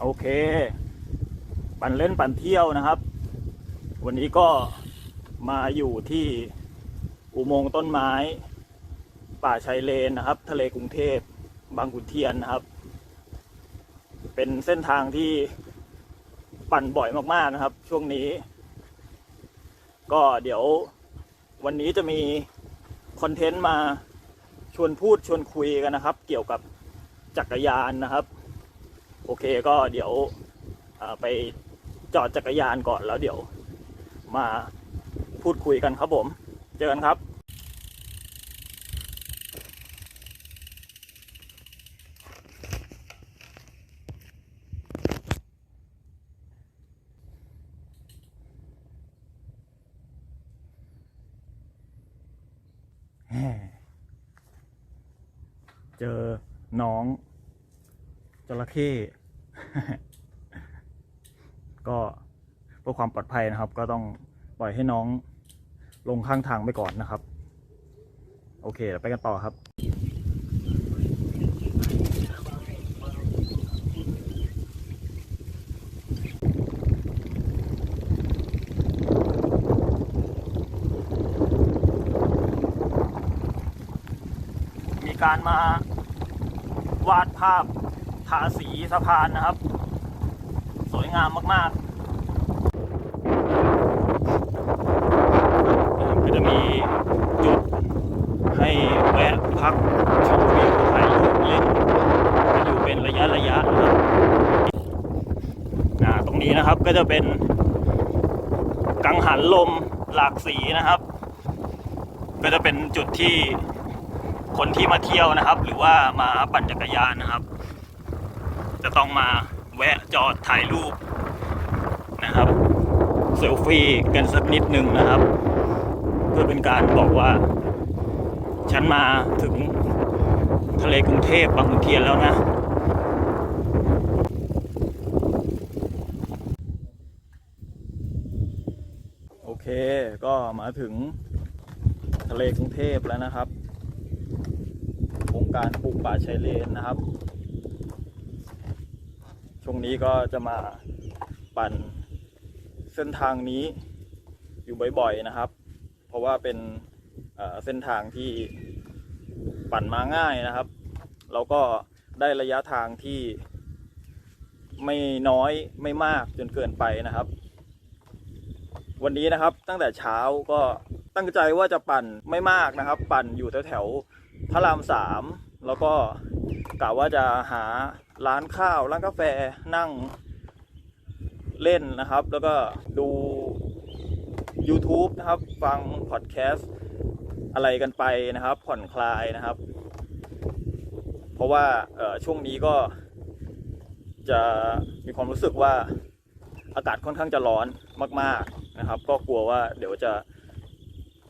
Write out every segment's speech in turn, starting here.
โอเค ปั่นเล่นปั่นเที่ยวนะครับ วันนี้ก็มาอยู่ที่อุโมงค์ต้นไม้ ป่าชายเลนนะครับ ทะเลกรุงเทพบางขุนเทียนนะครับ เป็นเส้นทางที่ปั่นบ่อยมากๆนะครับ ช่วงนี้ ก็เดี๋ยววันนี้จะมีคอนเทนต์มาชวนพูดชวนคุยกันนะครับ เกี่ยวกับจักรยานนะครับ โอเคก็เดี๋ยวไปจอดจักรยานก่อนแล้วเดี๋ยวมาพูดคุยกันครับผม เจอกันครับเจอน้อง จระเข้ก็เพื่อความปลอดภัยนะครับ ก็ต้องปล่อยให้น้องลงข้างทางไปก่อนนะครับ โอเคไปกันต่อครับมีการมาวาดภาพาสีสะพานนะครับ สวยงามมากๆก็จะมีจุดให้แวะพักชมวิวถ่ายรูปเล่นกันอยู่เป็นระยะระยะนะครับตรงนี้นะครับก็จะเป็นกังหันลมหลากสีนะครับ ก็จะเป็นจุดที่คนที่มาเที่ยวนะครับ หรือว่ามาปั่นจักรยานนะครับ จะต้องมาแวะจอดถ่ายรูปนะครับเซลฟี่กันสักนิดหนึ่งนะครับ เพื่อเป็นการบอกว่า ฉันมาถึงทะเลกรุงเทพบางขุนเทียนแล้วนะโอเคก็มาถึงทะเลกรุงเทพแล้วนะครับโครงการปลูกป่าชายเลนนะครับ ช่วงนี้ก็จะมาปั่นเส้นทางนี้อยู่บ่อยๆนะครับ เพราะว่าเป็นเเส้นทางที่ปั่นมาง่ายนะครับแล้วก็ได้ระยะทางที่ไม่น้อยไม่มากจนเกินไปนะครับ วันนี้นะครับตั้งแต่เช้าก็ตั้งใจว่าจะปั่นไม่มากนะครับ ปั่นอยู่แถวๆพระรามสามแล้วก็กะว่าจะหา ร้านข้าวร้านกาแฟนั่งเล่นนะครับ แล้วก็ดู YouTube นะครับ ฟังพอดแคสต์อะไรกันไปนะครับ ผ่อนคลายนะครับ เพราะว่าช่วงนี้ก็จะมีความรู้สึกว่าอากาศค่อนข้างจะร้อนมาก ๆนะครับ ก็กลัวว่าเดี๋ยวจะ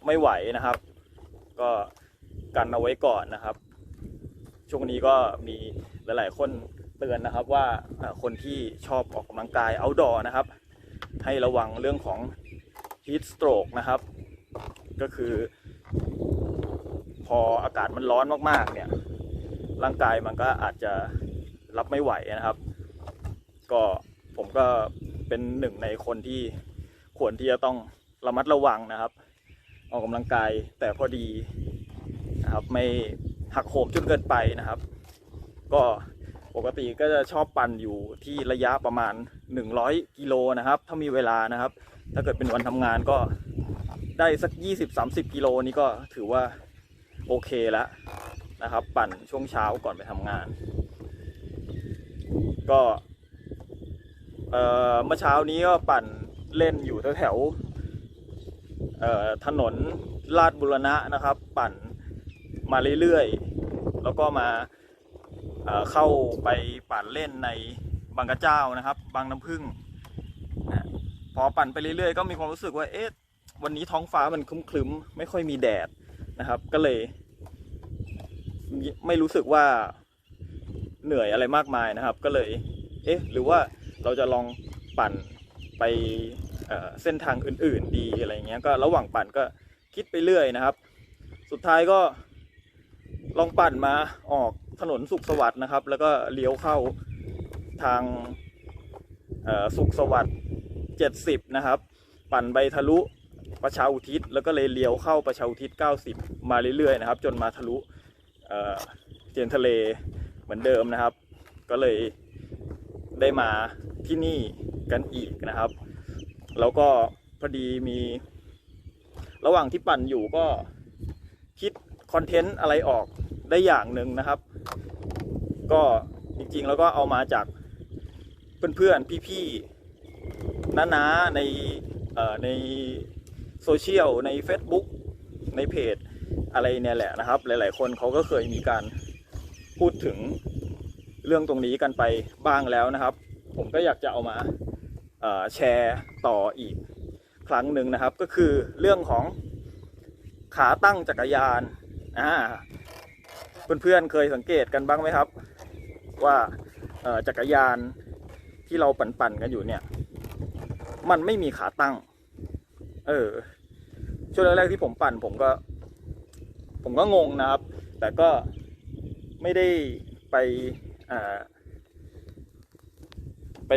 ไม่ไหวนะครับ ก็กันเอาไว้ก่อนนะครับ ช่วงนี้ก็มีหลาย ๆ คน ตือนนะครับว่าคนที่ชอบออกกำลังกาย outdoor นะครับ ให้ระวังเรื่องของ heat stroke นะครับ ก็คือ พออากาศมันร้อนมากๆเนี่ยร่างกายมันก็อาจจะรับไม่ไหวนะครับ ก็ผมก็เป็นหนึ่งในคนที่ควรที่จะต้องระมัดระวังนะครับ ออกกำลังกายแต่พอดีนะครับไม่หักโหมจนเกินไปนะครับ ก็ ปกติก็จะชอบปั่นอยู่ที่ระยะประมาณ 100 กิโลนะครับ ถ้ามีเวลานะครับ ถ้าเกิดเป็นวันทำงานก็ได้สัก 20-30 กิโลนี่ก็ถือว่าโอเคแล้วนะครับ ปั่นช่วงเช้าก่อนไปทำงาน ก็เมื่อเช้านี้ก็ปั่นเล่นอยู่แถวๆเอ่อถนนลาดบุรณะนะครับ ปั่นมาเรื่อยๆ แล้วก็มา เข้าไปปั่นเล่นในบางกระเจ้านะครับ บางน้ำพึ่งนะพอปั่นไปเรื่อยๆ ก็มีความรู้สึกว่าเอ๊ะวันนี้ท้องฟ้ามันครึ้มๆไม่ค่อยมีแดดนะครับ ก็เลย ไม่รู้สึกว่าเหนื่อยอะไรมากมายนะครับ ก็เลย เอ๊ะ หรือว่าเราจะลองปั่นไปเเส้นทางอื่น ๆ ดีอะไรเงี้ยก็ระหว่างปั่นก็คิดไปเรื่อยนะครับ สุดท้ายก็ลองปั่นมาออก ถนนสุขสวัสดิ์นะครับ แล้วก็เลี้ยวเข้าทางสุขสวัสดิ์70 นะครับ ปั่นไปทะลุประชาอุทิศ แล้วก็เลยเลี้ยวเข้าประชาอุทิศ 90 มาเรื่อยๆนะครับ จนมาทะลุเอ่อเทียนทะเลเหมือนเดิมนะครับ ก็เลยได้มาที่นี่กันอีกนะครับ แล้วก็พอดีมี ระหว่างที่ปั่นอยู่ก็คิดคอนเทนต์อะไรออกได้อย่างหนึ่งนะครับ ก็จริงๆ แล้วก็เอามาจากเพื่อนๆ พี่ๆน้าๆในในโซเชียลใน Facebook ในเพจอะไรเนี่ยแหละนะครับ หลายๆ คนเขาก็เคยมีการพูดถึงเรื่องตรงนี้กันไปบ้างแล้วนะครับ ผมก็อยากจะเอามาแชร์ต่ออีกครั้งหนึ่งนะครับ ก็คือเรื่องของขาตั้งจักรยานอ่าเพื่อนๆเคยสังเกตกันบ้างไหมครับ ว่าจักรยานที่เราปั่นๆกันอยู่เนี่ย มันไม่มีขาตั้ง เออ ช่วงแรกๆที่ผมปั่นผมก็ ผมก็งงนะครับ แต่ก็ไม่ได้ไปไป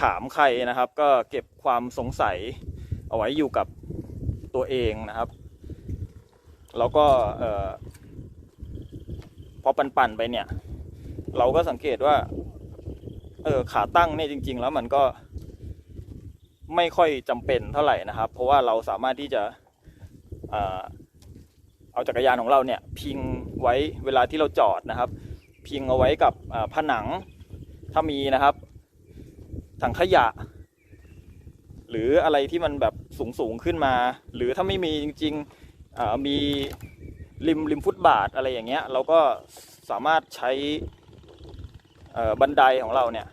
ถามใครนะครับ ก็เก็บความสงสัยเอาไว้อยู่กับตัวเองนะครับ แล้วก็ออพอปั่นๆไปเนี่ย เราก็สังเกตว่า เออขาตั้งเนี่ยจริง ๆ แล้วมันก็ไม่ค่อยจำเป็นเท่าไหร่นะครับ เพราะว่าเราสามารถที่จะเออเอาจักรยานของเราเนี่ยพิงไว้เวลาที่เราจอดนะครับ พิงเอาไว้กับผนังถ้ามีนะครับ ถังขยะ หรืออะไรที่มันแบบสูงสูงขึ้นมา หรือถ้าไม่มีจริงๆมีริมริมฟุตบาทอะไรอย่างเงี้ยเราก็สามารถใช้ บันไดของเราเนี่ย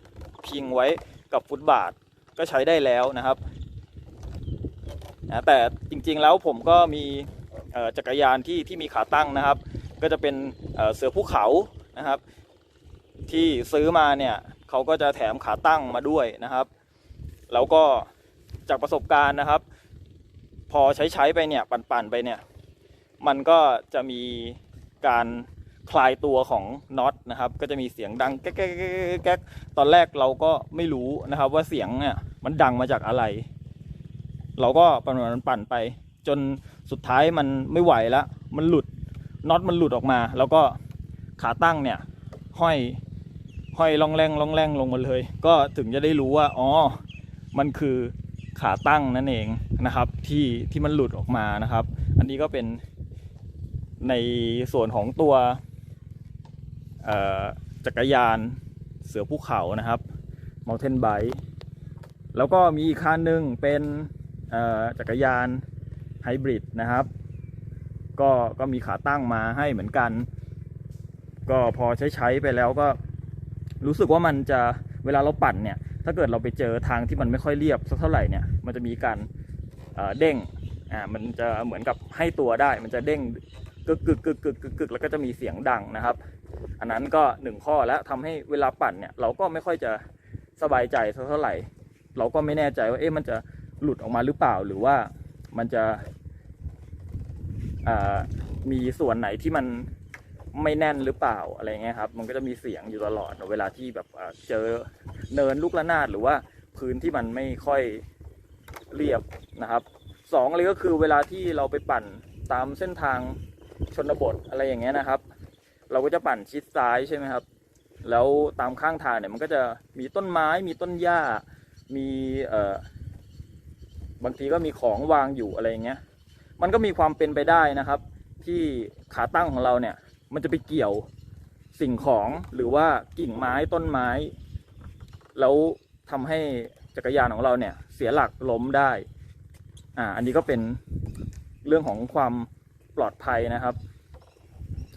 พิงไว้กับฟุตบาทก็ใช้ได้แล้วนะครับนะแต่จริงๆแล้วผมก็มีจักรยานที่ที่มีขาตั้งนะครับ ก็จะเป็นเสือภูเขานะครับ ที่ซื้อมาเนี่ยเขาก็จะแถมขาตั้งมาด้วยนะครับ แล้วก็จากประสบการณ์นะครับ พอใช้ใช้ๆไปเนี่ยปั่นๆไปเนี่ยมันก็จะมีการ คลายตัวของน็อตนะครับ ก็จะมีเสียงดังแก๊กแก๊กแก๊กตอนแรกเราก็ไม่รู้นะครับ ว่าเสียงเนี่ยมันดังมาจากอะไร เราก็ปั่นมันปั่นไป จนสุดท้ายมันไม่ไหวแล้วมันหลุดน็อตมันหลุดออกมา แล้วก็ขาตั้งเนี่ยห้อยห้อยล่องแรงล่องแรงลงมาเลย ก็ถึงจะได้รู้ว่าอ๋อมันคือขาตั้งนั่นเองนะครับ ที่ที่มันหลุดออกมานะครับ อันนี้ก็เป็นในส่วนของตัว จักรยานเสือภูเขานะครับ mountain bike แล้วก็มีอีกคันหนึ่งเป็นจักรยานไฮบริดนะครับ ก็ก็มีขาตั้งมาให้เหมือนกัน ก็พอใช้ใช้ไปแล้วก็รู้สึกว่ามันจะเวลาเราปั่นเนี่ย ถ้าเกิดเราไปเจอทางที่มันไม่ค่อยเรียบสักเท่าไหร่เนี่ย มันจะมีการเเด้ง อ่า มันจะเหมือนกับให้ตัวได้ มันจะเด้งกึกกึกกึกกึกกึกกึกแล้วก็จะมีเสียงดังนะครับ อันนั้นก็หนึ่งข้อแล้วทำให้เวลาปั่นเนี่ยเราก็ไม่ค่อยจะสบายใจเท่าไหร่ เราก็ไม่แน่ใจว่าเอ๊ะมันจะหลุดออกมาหรือเปล่าหรือว่ามันจะมีส่วนไหนที่มันไม่แน่นหรือเปล่าอะไรเงี้ยครับ มันก็จะมีเสียงอยู่ตลอดเวลาที่แบบเจอเนินลูกระนาดหรือว่าพื้นที่มันไม่ค่อยเรียบนะครับสองเลยก็คือเวลาที่เราไปปั่นตามเส้นทางชนบทอะไรอย่างเงี้ยนะครับ เราก็จะปั่นชิดซ้ายใช่ไหมครับ แล้วตามข้างทางเนี่ยมันก็จะมีต้นไม้มีต้นหญ้า มีเอ่อบางทีก็มีของวางอยู่อะไรอย่างเงี้ย มันก็มีความเป็นไปได้นะครับ ที่ขาตั้งของเราเนี่ย มันจะไปเกี่ยวสิ่งของหรือว่ากิ่งไม้ต้นไม้ แล้วทำให้จักรยานของเราเนี่ย เสียหลักล้มได้ อ่า อันนี้ก็เป็นเรื่องของความปลอดภัยนะครับ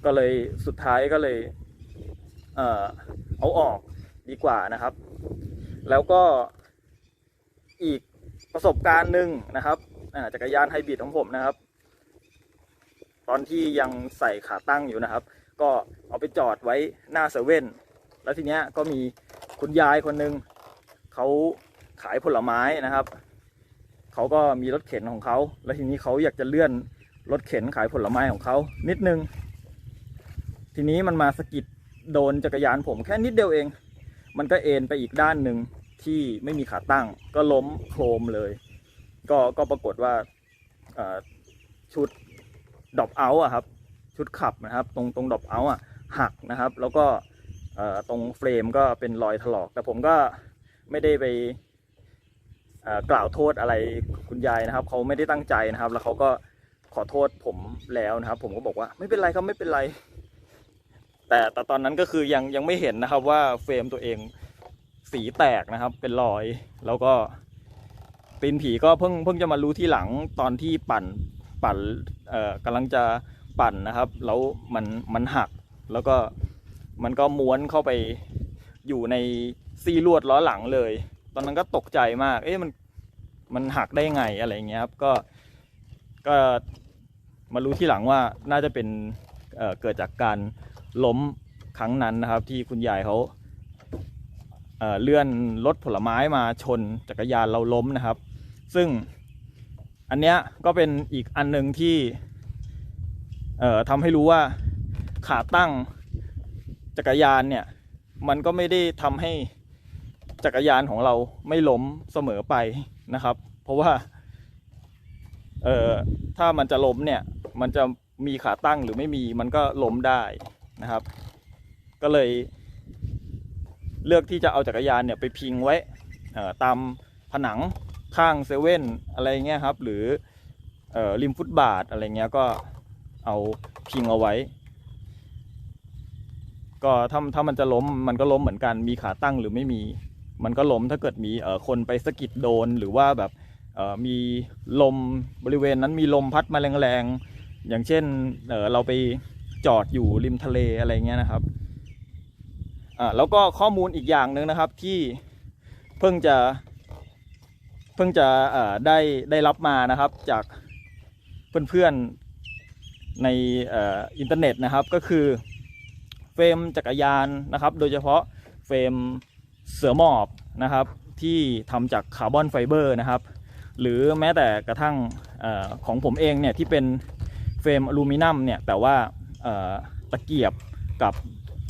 ก็เลยสุดท้ายก็เลยเออเอาออกดีกว่านะครับ แล้วก็อีกประสบการณ์หนึ่งนะครับจักรยานไฮบริดของผมนะครับ ตอนที่ยังใส่ขาตั้งอยู่นะครับ ก็เอาไปจอดไว้หน้าเซเว่นแล้วทีเนี้ยก็มีคุณยายคนหนึ่งเขาขายผลไม้นะครับเขาก็มีรถเข็นของเขา แล้วทีนี้เขาอยากจะเลื่อนรถเข็นขายผลไม้ของเขานิดนึง ทีนี้มันมาสกิดโดนจักรยานผมแค่นิดเดียวเอง มันก็เอ็นไปอีกด้านหนึ่งที่ไม่มีขาตั้ง ก็ล้มโครมเลย ก็ก็ปรากฏว่าชุดดรอปเอาอะครับ ชุดขับนะครับ ตรงตรงดรอปเอาอะหักนะครับ แล้วก็ตรงเฟรมก็เป็นรอยถลอก แต่ผมก็ไม่ได้ไปกล่าวโทษอะไรคุณยายนะครับเขาไม่ได้ตั้งใจนะครับ แล้วเขาก็ขอโทษผมแล้วนะครับ ผมก็บอกว่าไม่เป็นไรครับไม่เป็นไร แต่แต่ตอนนั้นก็คือยังยังไม่เห็นนะครับว่าเฟรมตัวเองสีแตกนะครับ เป็นรอยแล้วก็ตีนผีก็เพิ่งเพิ่งจะมารู้ที่หลังตอนที่ปั่นปั่นเอ่อกำลังจะปั่นนะครับ แล้วมันมันหักแล้วก็มันก็ม้วนเข้าไปอยู่ในซีลวดล้อหลังเลย ตอนนั้นก็ตกใจมาก เอ๊ะมันมันหักได้ไงอะไรเงี้ยครับก็ก็มารู้ที่หลังว่าน่าจะเป็นเอ่อเกิดจากการ ล้มครั้งนั้นนะครับ ที่คุณยายเขาเเลื่อนรถผลไม้มาชนจักรยานเราล้มนะครับ ซึ่งอันเนี้ยก็เป็นอีกอันหนึ่งที่ทำให้รู้ว่าขาตั้งจักรยานเนี่ย มันก็ไม่ได้ทำให้จักรยานของเราไม่ล้มเสมอไปนะครับ เพราะว่าเอ่อถ้ามันจะล้มเนี่ย มันจะมีขาตั้งหรือไม่มีมันก็ล้มได้ นะครับ ก็เลยเลือกที่จะเอาจักรยานเนี่ยไปพิงไว้ตามผนังข้างเซเว่นอะไรเงี้ยครับ หรืออริมฟุตบาทอะไรเงี้ยก็เอาพิงเอาไว้ ก็ถ้าถ้ามันจะล้มมันก็ล้มเหมือนกันมีขาตั้งหรือไม่มี มันก็ล้มถ้าเกิดมีคนไปสะกิดโดนหรือว่าแบบมีลมบริเวณนั้นมีลมพัดมาแรงๆอย่างเช่นเเราไป จอดอยู่ริมทะเลอะไรเงี้ยนะครับอ่าแล้วก็ข้อมูลอีกอย่างหนึ่งนะครับที่เพิ่งจะเพิ่งจะได้ได้รับมานะครับจากเพื่อนๆในอออินเทอร์เน็ตนะครับก็คือเฟรมจักรยานนะครับ โดยเฉพาะเฟรมเสือหมอบนะครับที่ทำจากคาร์บอนไฟเบอร์นะครับ หรือแม้แต่กระทั่งอของผมเองเนี่ยที่เป็นเฟรมอลูมิเนียมเนี่ยแต่ว่า ตะเกียบกับ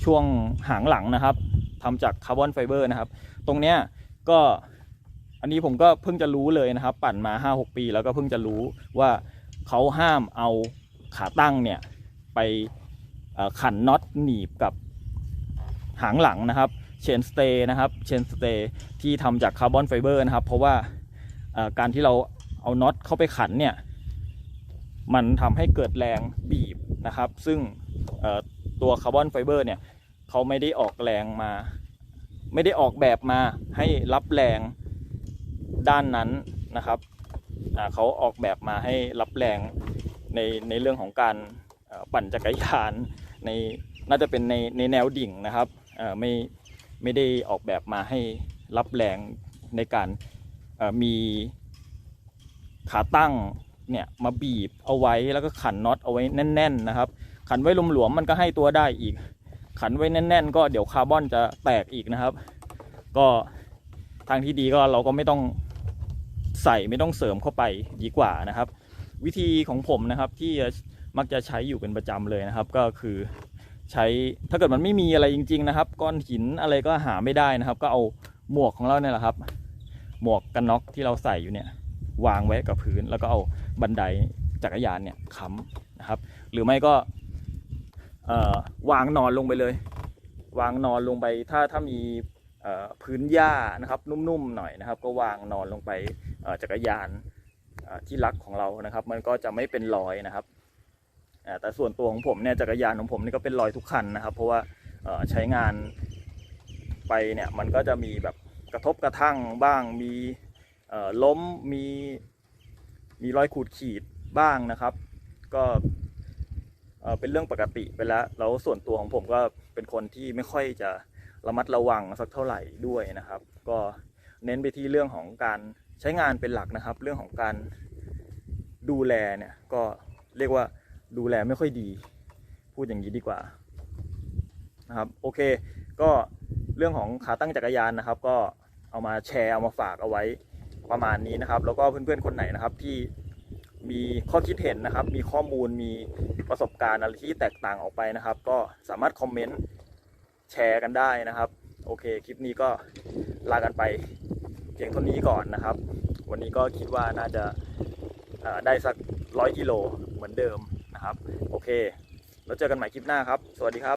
ช่วงหางหลังนะครับทำจากคาร์บอนไฟเบอร์นะครับ ตรงเนี้ยก็อันนี้ผมก็เพิ่งจะรู้เลยนะครับ ปั่นมา 5-6 ปี แล้วก็เพิ่งจะรู้ว่าเขาห้ามเอาขาตั้งเนี่ยไปขันน็อตหนีบกับหางหลังนะครับเชนสเตย์นะครับเชนสเตย์ที่ทำจากคาร์บอนไฟเบอร์นะครับ เพราะว่าการที่เราเอาน็อตเข้าไปขันเนี่ย มันทำให้เกิดแรงบีบ นะครับ ซึ่งตัวคาร์บอนไฟเบอร์เนี่ยเขาไม่ได้ออกแรงมา ไม่ได้ออกแบบมาให้รับแรงด้านนั้นนะครับเขาออกแบบมาให้รับแรงในในเรื่องของการปั่นจักรยานในน่าจะเป็นในในแนวดิ่งนะครับไม่ไม่ได้ออกแบบมาให้รับแรงในการมีขาตั้ง เนี่ยมาบีบเอาไว้แล้วก็ขันน็อตเอาไว้แน่น ๆนะครับ ขันไว้หลวมๆมันก็ให้ตัวได้อีก ขันไว้แน่น ๆ ก็เดี๋ยวคาร์บอนจะแตกอีกนะครับ ก็ทางที่ดีก็เราก็ไม่ต้องใส่ไม่ต้องเสริมเข้าไปดีกว่านะครับ วิธีของผมนะครับที่มักจะใช้อยู่เป็นประจำเลยนะครับ ก็คือใช้ถ้าเกิดมันไม่มีอะไรจริง ๆ นะครับ ก้อนหินอะไรก็หาไม่ได้นะครับ ก็เอาหมวกของเราเนี่ยแหละครับ หมวกกันน็อกที่เราใส่อยู่เนี่ย วางไว้กับพื้น แล้วก็เอาบันไดจักรยานเนี่ยค้ำนะครับ หรือไม่ก็วางนอนลงไปเลย วางนอนลงไปถ้าถ้ามีพื้นหญ้านะครับนุ่มๆหน่อยนะครับ ก็วางนอนลงไปจักรยานที่รักของเรานะครับ มันก็จะไม่เป็นรอยนะครับแต่ส่วนตัวของผมเนี่ยจักรยานของผมนี่ก็เป็นรอยทุกคันนะครับ เพราะว่าใช้งานไปเนี่ยมันก็จะมีแบบกระทบกระทั่งบ้างมี ล้มมีมีรอยขูดขีดบ้างนะครับ ก็เป็นเรื่องปกติไปแล้วแล้วส่วนตัวของผมก็เป็นคนที่ไม่ค่อยจะระมัดระวังสักเท่าไหร่ด้วยนะครับ ก็เน้นไปที่เรื่องของการใช้งานเป็นหลักนะครับ เรื่องของการดูแลเนี่ยก็เรียกว่าดูแลไม่ค่อยดี พูดอย่างนี้ดีกว่านะครับโอเค ก็เรื่องของขาตั้งจักรยานนะครับ ก็เอามาแชร์เอามาฝากเอาไว้ ประมาณนี้นะครับ แล้วก็เพื่อนๆคนไหนนะครับที่มีข้อคิดเห็นนะครับ มีข้อมูลมีประสบการณ์อะไรที่แตกต่างออกไปนะครับ ก็สามารถคอมเมนต์แชร์กันได้นะครับ โอเค คลิปนี้ก็ลากันไปเพียงเท่านี้ก่อนนะครับ วันนี้ก็คิดว่าน่าจะได้สักร้อยกิโลเหมือนเดิมนะครับ โอเค แล้วเจอกันใหม่คลิปหน้าครับ สวัสดีครับ